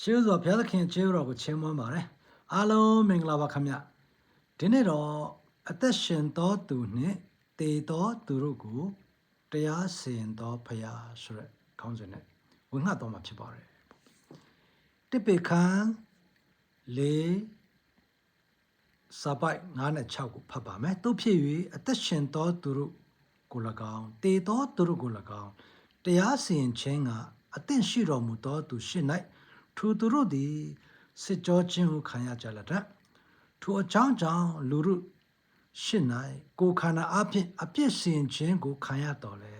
ရှေးစွာဘုရားသခင်ကျေးဇူးတော်ကိုချီးမွမ်းပါတယ်အားလုံးမင်္ဂလာပါခင်ဗျဒီနေ့တော့အသက်ရှင်သောသူနှင့်တည်သောသူတို့ကိုတရားစီရင်သောဖရာဆိုတဲ့ခေါင်းစဉ်နဲ့ဝင်ငှတော့မှာဖြစ်ပါတယ်တိပိခန်းလေးစာပိုက်9နဲ့6ကိုဖတ်ပါမယ်သူဖြစ်၍အသက်ရှင်သောသူတို့ကို၎င်းတည်သောသူတို့ကို၎င်းတရားစီရင်ခြင်းကအသင့်ရှိတော်မူသောသူရှိ၌ ထိုသူတို့သည်စစ်ကြောခြင်းကိုခံရကြလတတ်ထိုအကြောင်းကြောင့်လူတို့ရှိ၌ကိုယ်ခန္ဓာအဖြစ်အပြစ်စီရင်ခြင်းကိုခံရတော်လေ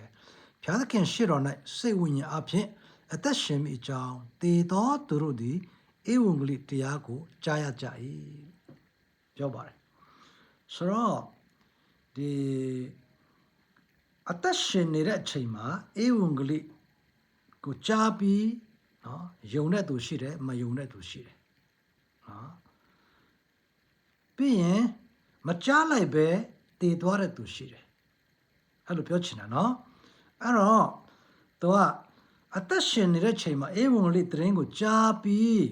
ဘုရားသခင်ရှိတော်၌စိတ်ဝိညာဉ်အဖြစ်အသက်ရှင်မိအကြောင်းတည်သောသူတို့သည်ဧဝံဂေလိတရားကိုကြားရကြ၏ပြောပါတယ်ဆိုတော့ဒီအသက်ရှင်နေတဲ့အချိန်မှာဧဝံဂေလိကိုကြားပြီး နော်ယုံတဲ့သူရှိတယ်မယုံတဲ့သူရှိတယ်နော်ပြီးရင်မကြားလိုက်ပဲတည်သွားတဲ့သူရှိတယ်အဲ့လိုပြောချင်တာနော်အဲ့တော့သူကအသက်ရှင်နေတဲ့ချိန်မှာဧဝံဂေလိသတင်းကိုကြားပြီး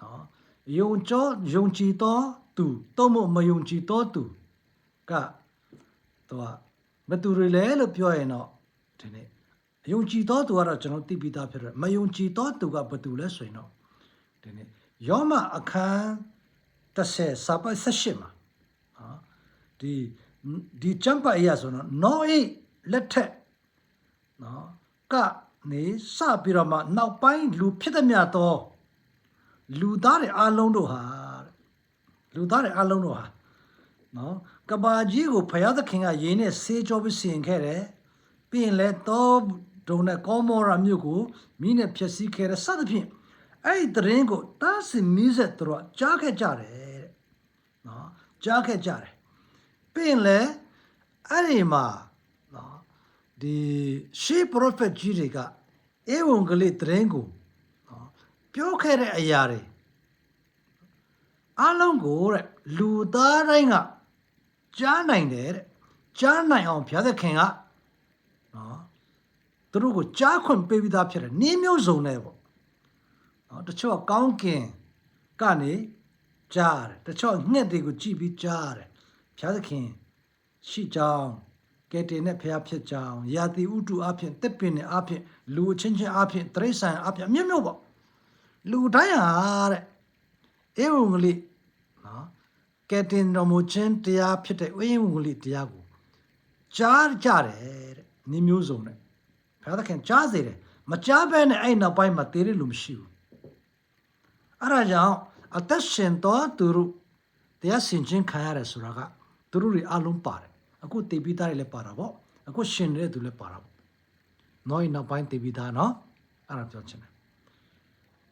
နော်ယုံကြောယုံကြည်သောသူတော့မမယုံကြည်သောသူကသူကဘယ်သူတွေလဲလို့ပြောရင်တော့ဒီနေ့ ယုံကြည်သောသူကတော့ကျွန်တော်သိပြီးသားဖြစ်တယ်မယုံကြည်သောသူကဘယ်သူလဲဆိုရင်တော့ဒီနေ့ယောမအခန်း30စာပိုက်78မှာဟာဒီဒီချမ်ပါအရာဆိုတော့နောအိလက်ထက်နော်ကနေစပြီးတော့မှနောက်ပိုင်းလူဖြစ်သည်များသောလူသားတွေအားလုံးတို့ဟာတဲ့လူသားတွေအားလုံးတို့ဟာနော်ကဘာကြီးကိုဖယားသခင်ကရင်းနဲ့ဆေးကြောပြီးစီရင်ခဲ့တယ်ပြီးရင်လဲတော့ ဒုံနဲ့ကောမောရာမြို့ကိုမိနဲ့ဖျက်ဆီးခဲ့တယ်စသဖြင့်အဲ့ဒီသတင်းကိုတားစင်မီးဆက်သူတို့ကကြားခဲ့ကြတယ်တဲ့နော်ကြားခဲ့ကြတယ်ပြီးရင်လဲအဲ့ဒီမှာနော်ဒီရှေးပရိုဖက်ကြီးတွေကဧဝံဂေလိသတင်းကိုနော်ပြောခဲ့တဲ့အရာတွေအလုံးကိုတဲ့လူသားတိုင်းကကြားနိုင်တယ်တဲ့ကြားနိုင်အောင်ဘုရားသခင်ကနော် သူတို့ကိုကြားခွင့်ပေးပြီးသားဖြစ်တယ်နင်းမျိုးစုံနဲ့ပေါ့နော်တချို့ကကောင်းကင်ကနေကြားတယ်တချို့ငှက်တွေကိုကြည့်ပြီးကြားတယ်ဘုရားသခင်ရှိကြောင်းကဲတင်နဲ့ဖျားဖြစ်ကြောင်းရာသီဥတုအဖြစ်တစ်ပင်နဲ့အဖြစ်လူအချင်းချင်းအဖြစ်တရိษံအဖြစ်အမြင့်မြတ်ပေါ့လူတိုင်းဟာတဲ့ဧဝံဂေလိနော်ကဲတင်တော်မူခြင်းတရားဖြစ်တဲ့ဧဝံဂေလိတရားကိုကြားကြတယ်တဲ့နိမျိုးစုံနဲ့ ဘုရားသခင်ကြားစေတယ်မကြားဘဲနဲ့အဲ့နောက်ပိုင်းမှာတည်ရလို့မရှိဘူးအဲ့ဒါကြောင့်အသက်ရှင်တော်သူတို့တရားစင်ခြင်းခံရတယ်ဆိုတာကသူတို့တွေအလုံးပါတယ်အခုတည်ပြီးသားတွေလည်းပါတာပေါ့အခုရှင်နေတဲ့သူလည်းပါတာပေါ့နော်ဤနောက်ပိုင်းတည်ပြီးသားနော်အဲ့ဒါပြောချင်တယ်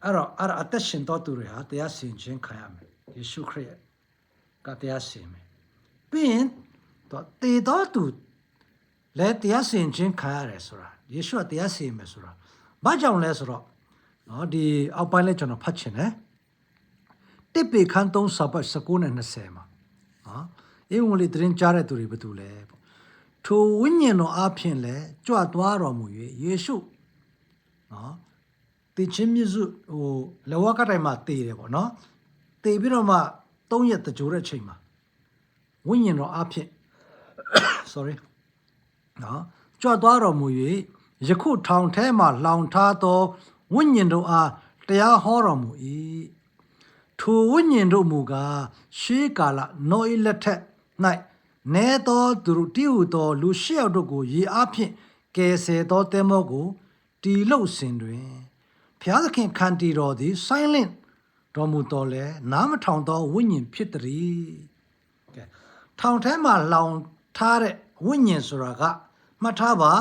အဲ့တော့အဲ့ဒါအသက်ရှင်တော်သူတွေဟာတရားစင်ခြင်းခံရမယ်ယေရှုခရစ်ရဲ့ကတရားစင်မယ်ပြီးရင်တော့တည်တော်သူလည်းတရားစင်ခြင်းခံရတယ်ဆိုတာ ယေရှုကတရားစင်မယ်ဆိုတာဘာကြောင့်လဲဆိုတော့နော်ဒီအောက်ပိုင်းလဲကျွန်တော်ဖတ်ချင်တယ်တစ်ပေခန်း3စာပတ်19နဲ့20မှာနော်ဧဝံဂေလိသတင်းကြားတဲ့သူတွေဘယ်သူလဲပေါ့ထိုဝိညာဉ်တော်အဖျင်လဲကြွသွားတော်မူ၍ယေရှုနော်တည်ချင်းမြစ်စုဟိုလဝကတိုင်မှာတည်တယ်ပေါ့နော်တည်ပြီးတော့မှ3ရက်တကြိုတဲ့ချိန်မှာဝိညာဉ်တော်အဖျင် sorry နော်ကြွသွားတော်မူ၍ ယခုထောင်ထဲမှလောင်ထားသောဝိညာဉ်တို့အားတရားဟောတော်မူ၏ထိုဝိညာဉ်တို့မူကားရှေးကာလနောဤလက်ထက်၌နဲသောသူတို့တိဟုသော လူရှစ်ယောက်တို့ကိုရေအားဖြင့်ကယ်ဆယ်သောတဲမောကိုတီလုတ်စဉ်တွင်ဘုရားသခင်ခန္တီတော်သည် silent တော်မူတော်လဲနားမထောင်သောဝိညာဉ်ဖြစ်သည်ကဲထောင်ထဲမှာလောင်ထားတဲ့ဝိညာဉ်ဆိုတာကမှတ်ထားပါ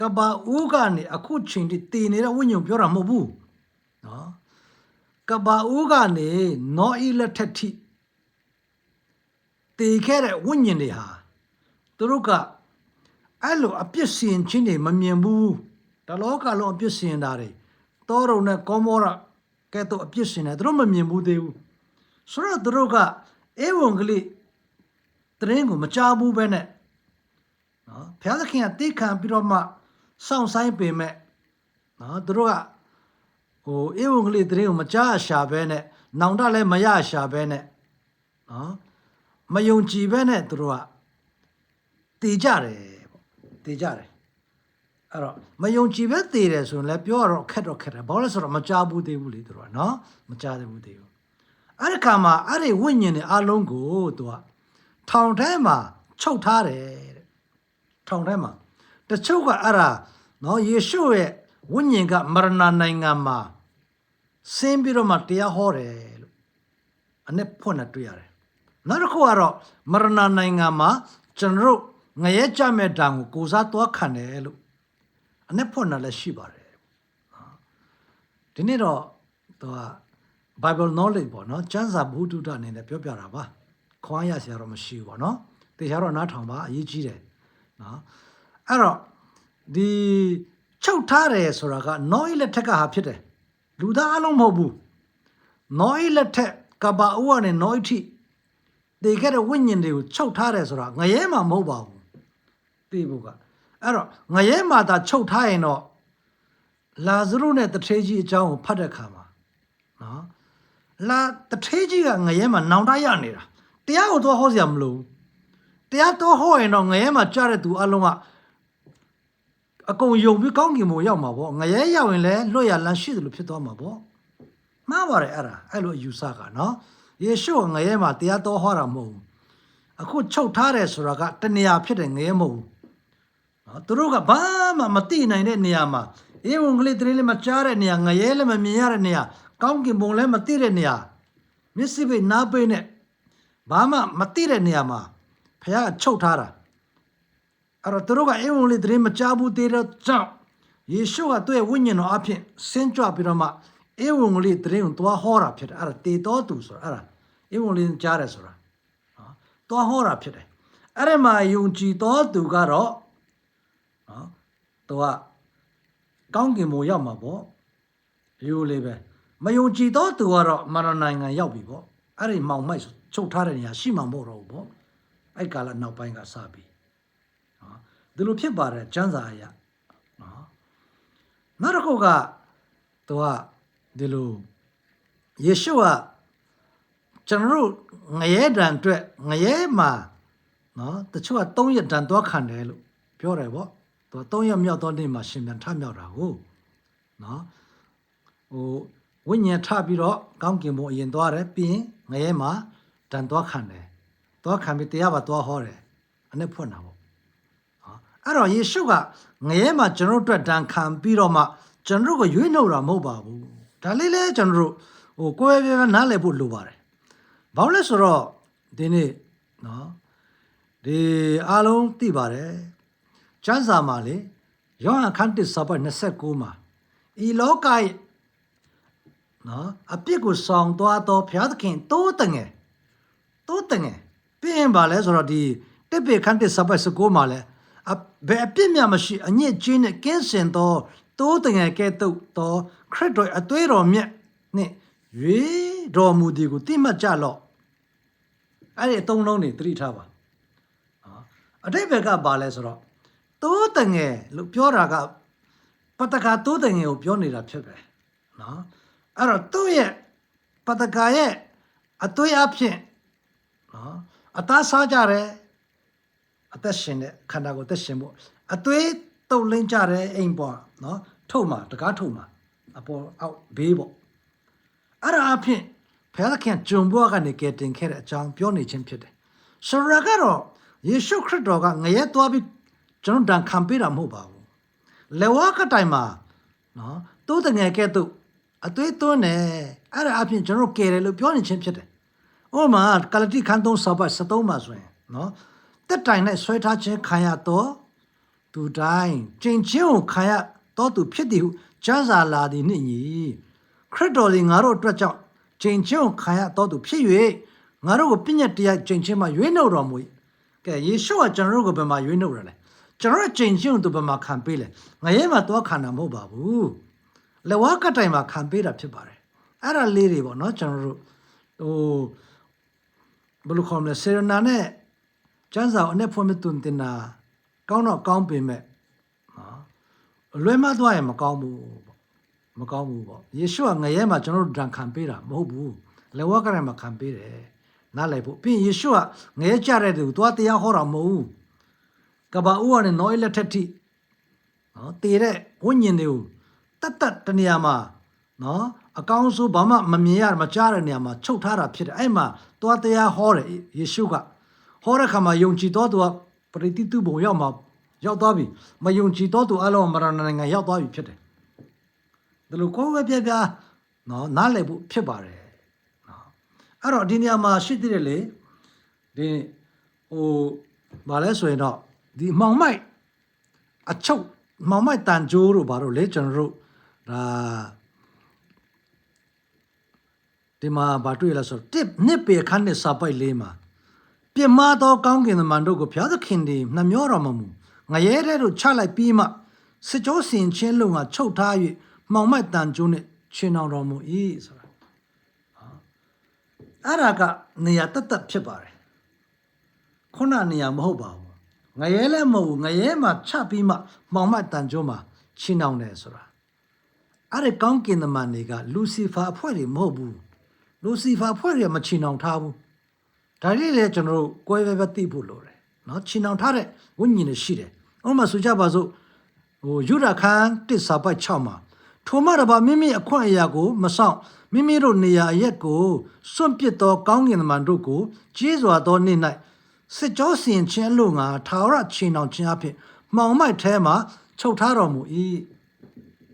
ကဘာဦးကနေအခုချိန်ထိတည်နေတဲ့ဝိညာဉ်ပြောတာမဟုတ်ဘူးနော်ကဘာဦးကနေနောအီလက်ထက်ထိတည်ခဲ့တဲ့ဝိညာဉ်တွေဟာသူတို့ကအဲ့လိုအပြစ်စင်ချင်းတွေမမြင်ဘူးတလောကလုံးအပြစ်စင်တာတွေတောရုံနဲ့ကောမောရကဲ့သို့အပြစ်စင်တယ်သူတို့မမြင်ဘူးသေးဘူးဆိုတော့သူတို့ကဧဝံဂေလိတရင်ကိုမကြားဘူးပဲနဲ့နော်ဘုရားသခင်ကတိခံပြီးတော့မှ စောင့်ဆိုင်ပေမဲ့နော်သူတို့ကဟိုအေဝံဂေလိသတင်းကိုမကြားရှာဘဲနဲ့နောင်တလည်းမရရှာဘဲနဲ့နော်မယုံကြည်ဘဲနဲ့သူတို့ကတည်ကြတယ်ပေါ့တည်ကြတယ်အဲ့တော့မယုံကြည်ပဲတည်တယ်ဆိုရင်လည်းပြောရတော့ခက်တော့ခက်တယ်ဘာလို့လဲဆိုတော့မကြားဘူးသေးဘူးလေသူတို့ကနော်မကြားသေးဘူးသေးဘူးအဲ့ဒီခါမှာအဲ့ဒီဝိညာဉ်တွေအလုံးကိုသူကထောင်ထဲမှာချုပ်ထားတယ်တဲ့ထောင်ထဲမှာ တချို့ကအဲ့ဒါနော်ယေရှုရဲ့ဝိညာဉ်ကမရဏနိုင်ငံမှာဆင်းပြီးတော့မှတရားဟောတယ်လို့အ내ဖွင့်နေတွေ့ရတယ်နောက်တစ်ခုကတော့မရဏနိုင်ငံမှာကျွန်တော်တို့ငရဲကြမဲ့တံကိုကိုစားသွားခံတယ်လို့အ내ဖွင့်နေလည်းရှိပါတယ်ဒီနေ့တော့သူက Bible knowledge ပေါ့နော်ကျမ်းစာဘုဒ္ဓတအနေနဲ့ပြောပြတာပါခွာရစရာတော့မရှိဘူးပေါ့နော်တေချာတော့နားထောင်ပါအရေးကြီးတယ်နော် အဲ့တော့ဒီချုပ်ထားတယ်ဆိုတာကနောဤလက်ထက်ကဟာဖြစ်တယ်လူသားအလုံးမဟုတ်ဘူးနောဤလက်ထက်ကဘာအိုးကနေနောဤထိတေခဲ့တဲ့ဝိညာဉ်တွေကိုချုပ်ထားတယ်ဆိုတာငရဲမှာမဟုတ်ပါဘူးသိဖို့ကအဲ့တော့ငရဲမှာသာချုပ်ထားရင်တော့လာဇရုနဲ့တထေးကြီးအကြောင်းကိုဖတ်တဲ့ခါမှာနော်လာတထေးကြီးကငရဲမှာနောင်တရနေတာတရားကိုတော့ဟောစရာမလိုဘူးတရားတော့ဟောရင်တော့ငရဲမှာကြားတဲ့သူအလုံးက အကုန်ယုံပြီးကောင်းကင်ဘုံရောက်မှာပေါ့ငရဲရောက်ရင်လည်းလွတ်ရလန်းရှိတယ်လို့ဖြစ်သွားမှာပေါ့မှားပါတယ်အဲ့ဒါအဲ့လိုအယူဆကနော်ယေရှုကငရဲမှာတရားတော်ဟောတာမဟုတ်ဘူးအခုချုပ်ထားတယ်ဆိုတာကတဏှာဖြစ်တဲ့ငရဲမဟုတ်ဘူးနော်သူတို့ကဘာမှမသိနိုင်တဲ့နေရာမှာဧဝံဂေလိသတင်းလည်းမကြားတဲ့နေရာငရဲလည်းမမြင်ရတဲ့နေရာကောင်းကင်ဘုံလည်းမသိတဲ့နေရာမျက်စိပိတ်နားပိတ်နဲ့ဘာမှမသိတဲ့နေရာမှာဖခင်ကချုပ်ထားတာ အဲ့တော့သူတို့ကဧဝံဂေလိသတင်းမကြားဘူးသေးတော့ကြောင့်ယေရှုကသူ့ရဲ့ဝိညာဉ်တော်အဖြစ်ဆင်းကြွပြီးတော့မှဧဝံဂေလိသတင်းကိုသွားဟောတာဖြစ်တယ်အဲ့ဒါတေတော်သူဆိုတာအဲ့ဒါဧဝံဂေလိကြားတယ်ဆိုတာနော်သွားဟောတာဖြစ်တယ်အဲ့ဒီမှာယုံကြည်တော်သူကတော့နော်သူကကောင်းကင်ဘုံရောက်မှာပေါ့ရိုးလေးပဲမယုံကြည်တော့သူကတော့မရနိုင်ငံရောက်ပြီပေါ့အဲ့ဒီမောင်မိုက်ချုပ်ထားတဲ့နေရာရှိမှမဟုတ်တော့ဘူးပေါ့အဲ့ကာလနောက်ပိုင်းကစပြီနော် ဒီလိုဖြစ်ပါတယ်ကျမ်းစာအရနော်နောက်တစ်ခုကသူကဒီလိုယေရှုကကျွန်တော်တို့ငရဲတန်အတွက်ငရဲမှာနော်တချို့က3ရက်တန်သွားခံတယ်လို့ပြောတယ်ပေါ့သူက3ရက်မြောက်သောနေ့မှာရှင်ပြန်ထမြောက်တာကိုနော်ဟိုဝိညာဉ်ထပြီးတော့ကောင်းကင်ဘုံအရင်သွားတယ်ပြီးရင်ငရဲမှာတန်သွားခံတယ်သွားခံပြီးတရားပါသွားဟောတယ်အနဲ့ဖွင့်တာပေါ့နော် အဲ့တော့ယေရှုကငရဲမှာကျွန်တော်တို့အတွက်တန်ခံပြီးတော့မှကျွန်တော်တို့ကိုရွေးနှုတ်တာမဟုတ်ပါဘူးဒါလေးလဲကျွန်တော်တို့ဟိုကိုယ်ပဲပဲနားလည်ဖို့လိုပါတယ်ဘာလို့လဲဆိုတော့ဒီနေ့နော်ဒီအားလုံးသိပါတယ်ကျမ်းစာမှာလေယောဟန်ခန်းတစ်စာပတ်29မှာဤလောကရဲ့နော်အပြစ်ကိုဆောင်သွားတော့ဘုရားသခင်တိုးတငယ်တိုးတငယ်ပြင်ရင်ပါလဲဆိုတော့ဒီတစ်ပေခန်းတစ်စာပတ်19မှာလဲအ ဘယ်အပြစ်များမရှိအညစ်အကြေးနဲ့ကင်းစင်သောတိုးတငယ်ကဲ့သို့သောခရစ်တော်အသွေးတော်မြတ်နဲ့ရွေတော်မူသည်ကိုသိမှတ်ကြလော့အဲ့ဒီအသုံးလုံးတွေသတိထားပါနော်အတိတ်ဘက်ကပါလဲဆိုတော့တိုးတငယ်လို့ပြောတာကပတ္တကာတိုးတငယ်ကိုပြောနေတာဖြစ်ပဲနော်အဲ့တော့သူ့ရဲ့ပတ္တကာရဲ့အသွေးအဖြစ်နော်အသားစားကြတယ် အသက်ရှင်တဲ့ခန္ဓာကိုယ်သက်ရှင်ဖို့အသွေးတုပ်လင်းကြတယ်အိမ်ပေါ်နော်ထုတ်မှာတကားထုတ်မှာအပေါ်အောက်ဘေးပေါ့အဲ့ဒါအဖြစ်ဘုရားသခင်ဂျုံဘွားကနေကယ်တင်ခဲ့တဲ့အကြောင်းပြောနေခြင်းဖြစ်တယ်ဆိုရကတော့ယေရှုခရစ်တော်ကငရဲသွားပြီးကျွန်တော်တန်ခံပေးတာမဟုတ်ပါဘူးလေဝါကတိုင်မှာနော်တိုးတငယ်ကဲ့သို့အသွေးသွင်းတယ်အဲ့ဒါအပြင်ကျွန်တော်ကယ်တယ်လို့ပြောနေခြင်းဖြစ်တယ်ဥပမာကလတိခန်းသုံးစာပတ်73မှာဆိုရင်နော် တက်တိုင်နဲ့ဆွဲထားခြင်းခံရတော့သူတိုင်းကျင့်ချင်းကိုခံရတော့သူဖြစ်သည်ဟုကျမ်းစာလာသည်နှင့်ညီခရစ်တော်သည်ငါတို့အတွက်ကြောင့်ကျင့်ချင်းကိုခံရတော့သူဖြစ်၍ငါတို့ကိုပြည့်ညက်တရားကျင့်ချင်းမှာရွေးနှုတ်တော်မူ၏ကဲယေရှုကကျွန်တော်တို့ကိုဘယ်မှာရွေးနှုတ်ရလဲကျွန်တော်တို့ကျင့်ချင်းကိုသူဘယ်မှာခံပေးလဲငရဲမှာတော့ခံတာမဟုတ်ပါဘူးလက်ဝါးကတိုင်မှာခံပေးတာဖြစ်ပါတယ်အဲ့ဒါလေးတွေပေါ့နော်ကျွန်တော်တို့ဟိုဘယ်လိုခေါ်မလဲစေရနာနဲ့ ကျန်းစာအနဲ့ဖွင့်မသွန်တင်တာကောင်းတော့ကောင်းပေမဲ့နော်လွဲမသွားရင်မကောင်းဘူးပေါ့မကောင်းဘူးပေါ့ယေရှုကငရဲမှာကျွန်တော်တို့ဒဏ်ခံပေးတာမဟုတ်ဘူးလေဝကရမှာခံပေးတယ်နားလည်ဖို့ပြီးရင်ယေရှုကငရဲကြတဲ့သူသွားတရားဟောတာမဟုတ်ဘူးကဘာဦးကနေနောအေလက်ထက်ထိနော်တည်တဲ့ဝိညာဉ်တွေကိုတတ်တတ်တနေရာမှာနော်အကောင်းဆုံးဘာမှမမြင်ရမကြားတဲ့နေရာမှာချုပ်ထားတာဖြစ်တယ်အဲ့မှာသွားတရားဟောတယ်ယေရှုက ဟောတဲ့ခါမှာယုံကြည်တော်သူကပရိသတ်သူဘုံရောက်မှာရောက်သွားပြီမယုံကြည်တော်သူအလုံးမရဏနိုင်ငံရောက်သွားပြီဖြစ်တယ်ဒီလိုကိုယ်ပဲပြပြနော်နားလည်ဖို့ဖြစ်ပါတယ်နော်အဲ့တော့ဒီနေရာမှာရှိသေးတယ်လေဒီဟိုဘာလဲဆိုရင်တော့ဒီမှောင်မိုက်အချုပ်မှောင်မိုက်တန်ကြိုးတို့ဘာလို့လဲကျွန်တော်တို့ဒါဒီမှာဘာတွေ့ရလဲဆိုတော့တစ်နှစ်ပေခန်းနဲ့စာပိုက်လေးမှာ ပြမသောကောင်းကင်သမန်တို့ကိုဘုရားသခင်ဒီနှမျောတော်မမူငရဲတဲ့တို့ချလိုက်ပြီးမှစစ်ကြောစင်ချင်းလုံးကချုပ်ထား၍မှောင်မိုက်တန်ကျိုးနဲ့ချင်းအောင်တော်မူ၏ဆိုတာအဲ့ဒါကနေရာတတ်တတ်ဖြစ်ပါတယ်ခုနနေရာမဟုတ်ပါဘူးငရဲလည်းမဟုတ်ဘူးငရဲမှာချပြီးမှမှောင်မိုက်တန်ကျိုးမှာချင်းအောင်တယ်ဆိုတာအဲ့ဒီကောင်းကင်သမန်တွေကလူစီဖာအဖွဲ့တွေမဟုတ်ဘူးလူစီဖာအဖွဲ့တွေမချင်းအောင်ထားဘူး ဒါလေးလည်းကျွန်တော်တို့ကိုယ်ပဲပဲသိဖို့လိုတယ်เนาะချီနှောင်ထားတဲ့ဝိညာဉ်တွေရှိတယ်ဥပမာဆိုကြပါစို့ဟိုယူရခန်တစ်စာပိုက်6မှာထိုမှတပါမိမိအခွင့်အရာကိုမဆောင်မိမိတို့နေရာအရက်ကိုစွန့်ပစ်သောကောင်းကင်သမန်တို့ကိုကြီးစွာသောနေ့၌စစ်ကြောစင်ချင်းလို့ငါထာဝရချီနှောင်ခြင်းအဖြစ်မှောင်မိုက်ထဲမှာချုပ်ထားတော်မူ၏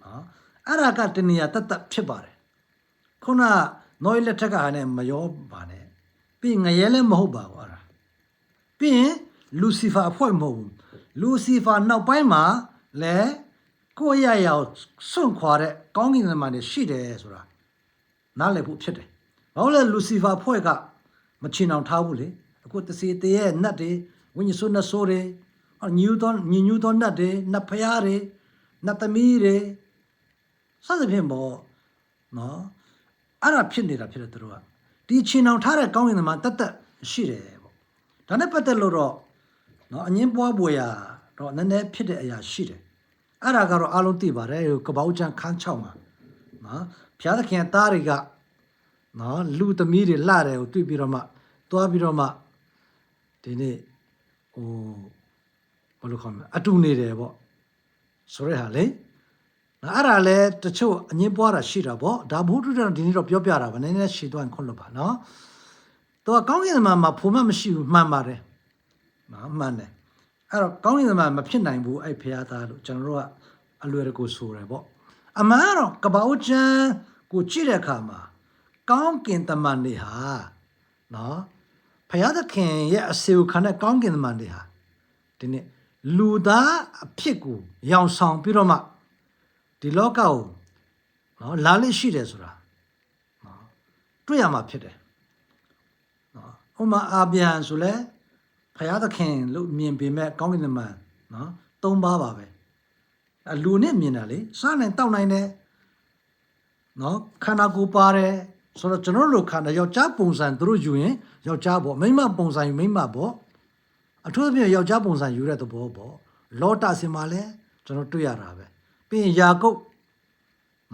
နော်အဲ့ဒါကတနည်းတတ်တတ်ဖြစ်ပါတယ် ခုနနော်လက်ထက်ကဟာနဲ့မရောပါနဲ့ ့ ပြီးရင်ငရဲလည်းမဟုတ်ပါဘူးအဲ့ဒါပြီးရင်လူစီဖာအဖွဲ့မဟုတ်ဘူးလူစီဖာနောက်ပိုင်းမှာလဲကိုယ့်ရရောက်စွန့်ခွာတဲ့ကောင်းကင်သမားတွေရှိတယ်ဆိုတာနားလည်ဖို့ဖြစ်တယ်ဘာလို့လဲလူစီဖာဖွဲ့ကမချင်အောင်ထားဘူးလေအခုတစီတရဲ့နတ်တွေဝိညာဉ်ဆုနတ်ဆိုးတွေအော်ညူသောညညူသောနတ်တွေနတ်ဖျားတွေနတ်သမီးတွေစသဖြင့်ပေါ့နော်အဲ့ဒါဖြစ်နေတာဖြစ်တယ်သူတို့က ဒီချင်အောင်ထားတဲ့ကောင်းကင်သမားတတ်တတ်ရှိတယ်ပေါ့ဒါနဲ့ပတ်သက်လို့တော့เนาะအငင်းပွားပွေရာတော့နည်းနည်းဖြစ်တဲ့အရာရှိတယ်အဲ့ဒါကတော့အားလုံးသိပါတယ်ဟိုကပောက်ချန်ခန်း6မှာနော်ဘုရားသခင်သားတွေကနော်လူသမီးတွေလှတယ်ကိုတွေ့ပြီးတော့မှသွားပြီးတော့မှဒီနေ့ဟိုဘယ်လိုခေါ်မလဲအတူနေတယ်ပေါ့ဆိုရဲဟာလေ နော်အဲ့ဒါလဲတချို့အငင်းပွားတာရှိတာပေါ့ဒါဘုဒ္ဓတော်ဒီနေ့တော့ပြောပြတာပါနည်းနည်းရှည်သွားရင်ခွင့်လို့ပါနော်သူကကောင်းကင်သမားမှာဖို့မမရှိဘူးမှန်ပါတယ်နော်မှန်တယ်အဲ့တော့ကောင်းကင်သမားမဖြစ်နိုင်ဘူးအဲ့ဖရာသားလို့ကျွန်တော်တို့ကအလွယ်တကူဆိုတယ်ပေါ့အမှန်ကတော့ကပ္ပဦးကျမ်းကိုကြည့်တဲ့အခါမှာကောင်းကင်တမန်တွေဟာနော်ဖရာသခင်ရဲ့အစေခံတဲ့ကောင်းကင်တမန်တွေဟာဒီနေ့လူသားအဖြစ်ကိုရောင်ဆောင်ပြီးတော့မှ ဒီလောကကိုနော်လာလိရှိတယ်ဆိုတာနော်တွေ့ရမှာဖြစ်တယ်နော်ဥမာအာဗျံဆိုလဲဖယားသခင်လို့မြင်ပေမဲ့ကောင်းကင်တမန်နော်သုံးပါးပါပဲအလူနဲ့မြင်တာလေစားနိုင်တောက်နိုင်တယ်နော်ခန္ဓာကိုယ်ပါတယ်ဆိုတော့ကျွန်တော်တို့ခန္ဓာယောက်ျားပုံစံသူတို့ယူရင်ယောက်ျားပေါ့မိန်းမပုံစံယူမိန်းမပေါ့အထူးသဖြင့်ယောက်ျားပုံစံယူတဲ့သဘောပေါ့လောတာစင်မှာလဲကျွန်တော်တွေ့ရတာပဲ ပြီးရင်ယာကုပ်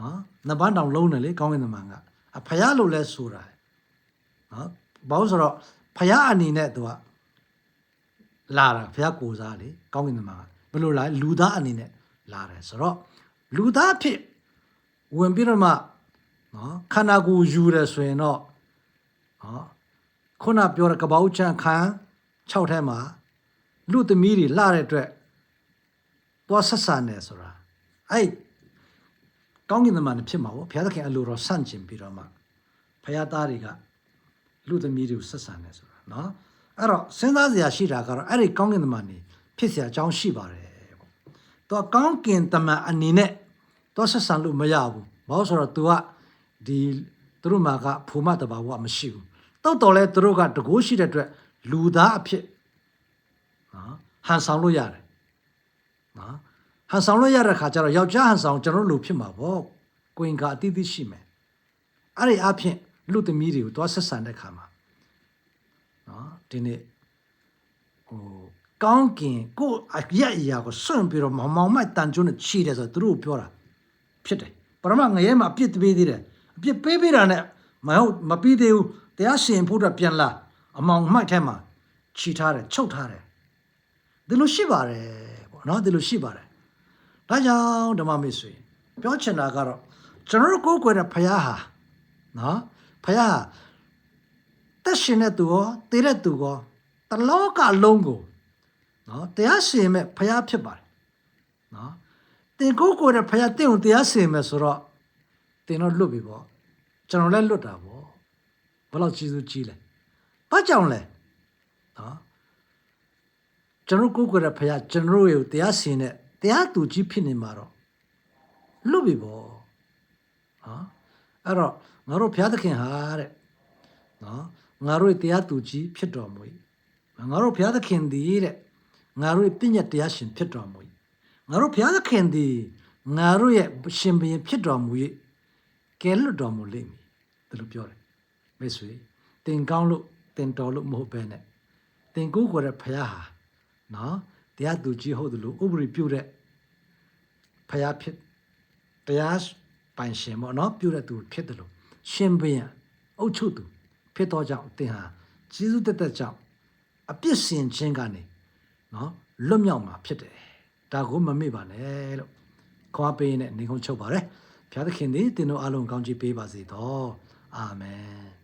နော်နှစ်ပန်းတောင်လုံးတယ်လေကောင်းကင်သမန်ကအဖယားလို့လဲဆိုတာနော်ဘာလို့ဆိုတော့ဖယားအနေနဲ့သူကလာတာဖယားကိုစားလေကောင်းကင်သမန်ကဘယ်လိုလဲလူသားအနေနဲ့လာတယ်ဆိုတော့လူသားအဖြစ်ဝင်ပြီးတော့မှနော်ခန္ဓာကိုယ်ယူတယ်ဆိုရင်တော့နော်ခုနပြောတဲ့ကပောက်ချန်ခန်း6ထဲမှာလူသမီးတွေလာတဲ့အတွက်သွားဆက်ဆံနေဆိုတာ အဲ့ ကောင်းကင်သမားနဲ့ဖြစ်မှာပေါ့ဘုရားသခင်အလိုတော်ဆန့်ကျင်ပြီးတော့မှဘုရားသားတွေကလူသမီးတွေကိုဆက်ဆံနေဆိုတာเนาะအဲ့တော့စဉ်းစားစရာရှိတာကတော့အဲ့ဒီကောင်းကင်သမားနေဖြစ်เสียအကြောင်းရှိပါတယ်ပေါ့သူကကောင်းကင်သမားအနေနဲ့သူဆက်ဆံလို့မရဘူးဘာလို့ဆိုတော့ तू ကဒီသူတို့မှာကဖူမတဘာဝမရှိဘူးတောက်တော်လဲသူတို့ကတကိုးရှိတဲ့အတွက်လူသားအဖြစ်နော်ဟန်ဆောင်လို့ရတယ် နော် ဟန်ဆောင်လို့ရတဲ့ခါကျတော့ယောက်ျားဟန်ဆောင်ကျွန်တော်တို့လူဖြစ်မှာပေါ့ကိုင်ကအတိအသရှိမယ်အဲ့ဒီအဖြစ်လူသမီးတွေကိုသွားဆက်ဆံတဲ့ခါမှာနော်ဒီနေ့ဟိုကောင်းကင်ကိုယ့်အရက်အရာကိုစွန့်ပြီးတော့မောင်မောင်မိုက်တန်ကျွန်းနဲ့ချီတယ်ဆိုတော့သူတို့ပြောတာဖြစ်တယ်ပရမငရဲမှာအပြစ်ပေးသေးတယ်အပြစ်ပေးပေးတာနဲ့မဟုတ်မပြီးသေးဘူးတရားရှင်ဖို့အတွက်ပြန်လာအမောင်မှိုက်ထဲမှာခြိထားတယ်ချုပ်ထားတယ်ဒီလိုရှိပါတယ်ပေါ့နော်ဒီလိုရှိပါတယ် ဒါကြောင့်ဓမ္မမိတ်ဆွေပြောချင်တာကတော့ကျွန်တော်တို့ကိုယ်ကိုယ်တဲ့ဖခင်ဟာနော်ဖခင်ဟာတက်ရှင်တဲ့သူရောတည်တဲ့သူရောတလောကလုံးကိုနော်တရားရှင်မဲ့ဖခင်ဖြစ်ပါတယ်နော်တင်ကိုယ်ကိုယ်တဲ့ဖခင်တင့်ကိုတရားရှင်မဲ့ဆိုတော့တင်တော့လွတ်ပြီပေါ့ကျွန်တော်လည်းလွတ်တာပေါ့ဘယ်လောက်ကြီးစုကြီးလဲဘာကြောင့်လဲနော်ကျွန်တော်ကိုယ်ကိုယ်တဲ့ဖခင်ကျွန်တော်ရဲ့တရားရှင်တဲ့ တရားသူကြီးဖြစ်နေမှာတော့လွတ်ပြီပေါ့နော်အဲ့တော့ငါတို့ဘုရားသခင်ဟာတဲ့နော်ငါတို့ရဲ့တရားသူကြီးဖြစ်တော်မူ၏ငါတို့ဘုရားသခင်ဒီတဲ့ငါတို့ရဲ့ပြည့်ညတ်တရားရှင်ဖြစ်တော်မူ၏ငါတို့ဘုရားသခင်ဒီငါတို့ရဲ့ရှင်ဘုရင်ဖြစ်တော်မူ၏ကဲလွတ်တော်မူလိမ့်မည်ဒါလိုပြောတယ်မိတ်ဆွေတင်ကောင်းလို့တင်တော်လို့မဟုတ်ပဲနဲ့တင်ကိုးကွယ်တဲ့ဘုရားဟာနော် တရားသူကြီးဟုတ်တယ်လို့ဥပရိပြုတဲ့ဘုရားဖြစ်တရားပိုင်ရှင်ပေါ့နော်ပြုတဲ့သူဖြစ်တယ်လို့ရှင်ဘုရင်အုပ်ချုပ်သူဖြစ်တော့ကြောင့်သင်ဟာကျေးဇူးတက်တက်ကြောင့်အပြစ်စင်ခြင်းကနေနော်လွတ်မြောက်မှာဖြစ်တယ်ဒါကိုမမေ့ပါနဲ့လို့ခွာပေးနဲ့နေကုန်းချုပ်ပါရယ်ဘုရားသခင်သည်သင်တို့အားလုံးကောင်းချီးပေးပါစေတော့အာမင်